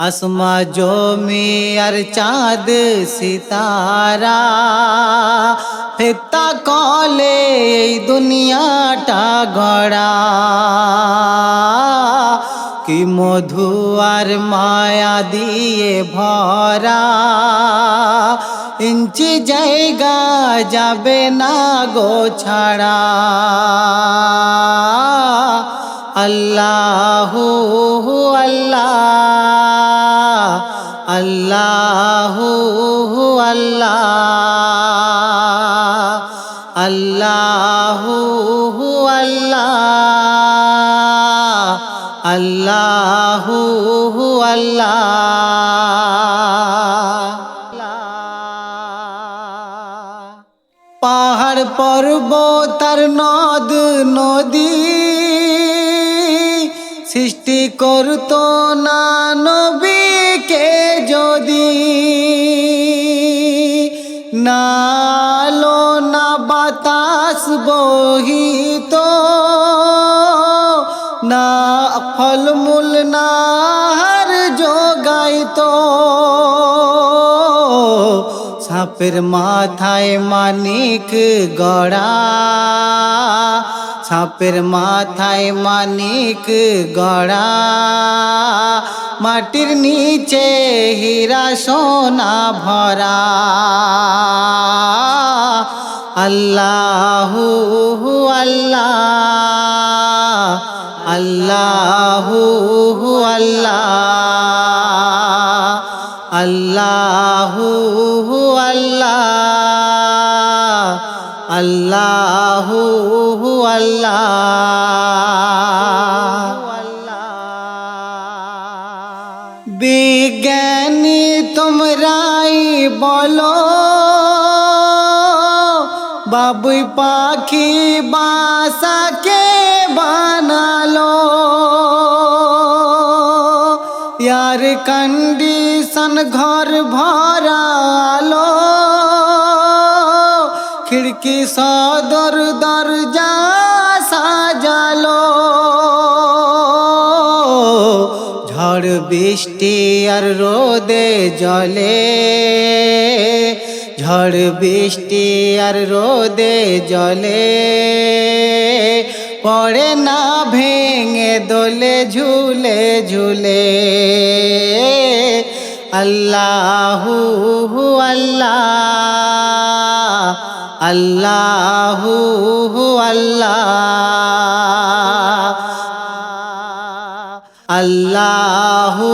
আসমা জমি আর চাঁদ সিতারা। ফেতা কলে এই দুনিয়াটা গড়া। কি মধু আর মায়া দিয়ে ভরা। ইঞ্চি জায়গা যাবে না গো ছাড়া। আল্লাহ আল্লাহ আল্লাহ আল্লাহ আল্লাহ আল্লাহ আল্লাহ আল্লাহ। পাহাড় পর্বত আর নদ, নদী সৃষ্টি করতো না নবীকে বহিত না, ফলমূল না হার যোগাইতো সাপের মাথায় মানিক গড়া, সাপের মাথায় মানিক গড়া। মাটির নিচে হীরা সোনা ভরা আল্লাহু আল্লাহ আল্লাহু আল্লাহ আল্লাহু আল্লাহ আল্লাহু আল্লাহ। বিজ্ঞানী তোমরাই বলো। বাবুই পাখি বাসাকে বানালো। ইয়ার কন্ডিশন ঘর ভরালো। খিড়কি সদর দরজা সাজালো। ঝড় বৃষ্টি আর রোদে জলে। ঝড় বৃষ্টি আর রোদে জলে, পড়ে না ভেঙে দোলে ঝুলে ঝুলে। আল্লাহু আল্লাহ আল্লাহু আল্লাহ আল্লাহু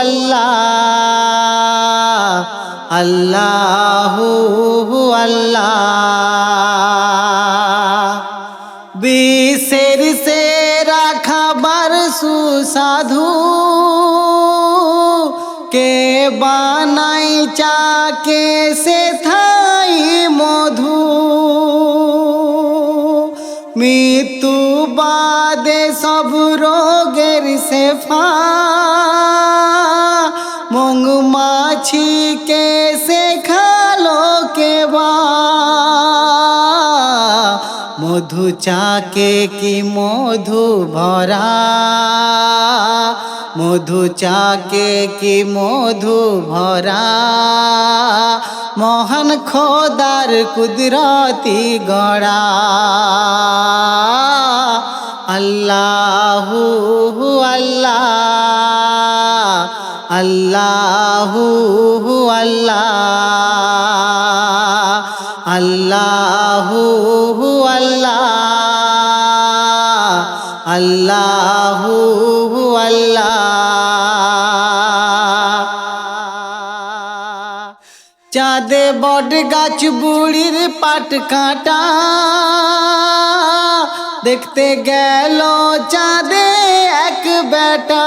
আল্লাহ। আল্লাহু আল্লাহ। বিশের সে রাখাবার সুসাধু কে বানাই চাকে সে থাই মধু। মৃত্যু বাদে সব রোগের শেফা। মঙ্গ মাছিকে সে খালো কে বা মধু চাকে কি মধু ভরা মধু চাকে কি মধু ভরা মহান খোদার কুদরতি গড়া আল্লাহু আল্লাহ আল্লাহু আল্লাহ, আল্লাহু আল্লাহ আল্লাহু আল্লাহ। চাঁদে বট গাছ, বুড়ির পাট কাটা, দেখতে গেল চাঁদে এক বেটা।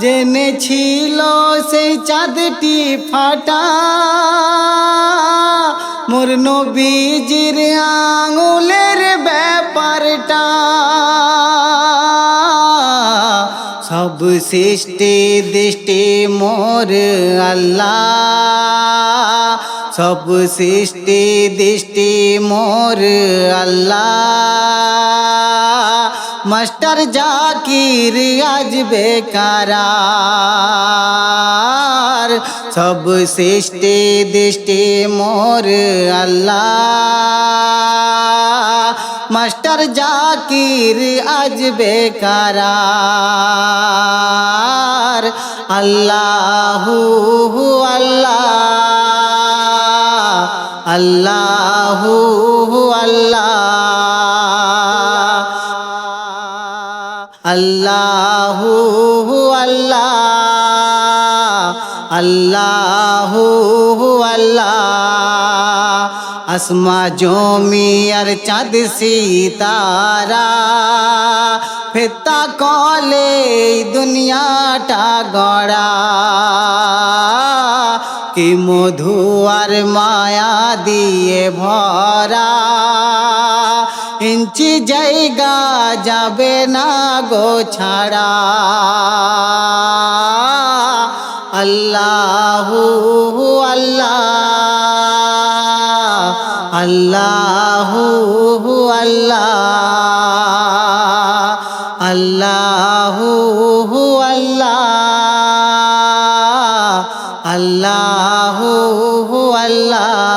জেনেছিল সেই চাঁদটি ফাটা। মোর নবীজির আঙুলের ব্যাপারটা। সব সৃষ্টি দৃষ্টি মোর আল্লাহ। সব সৃষ্টি দৃষ্টি মোর আল্লাহ। মাস্টার জাকির আজ বেকারার। সব সৃষ্টি দৃষ্টি মোর আল্লাহ। মাস্টার জাকির আজ বেকারার। আল্লাহু আল্লাহ। আল্লাহু আল্লাহ। আল্লাহু আল্লাহ আল্লাহু আল্লাহ। আসমা জমি আর চাঁদ সিতারা, ফেতা কলে দুনিয়াটা গড়া। কি মধু আর মায়া দিয়ে ভরা। ইঞ্চি জায়গা যাবে না গো ছাড়া। আল্লাহু আল্লাহ আল্লাহু আল্লাহ আল্লাহু আল্লাহ আল্লাহু আল্লাহ।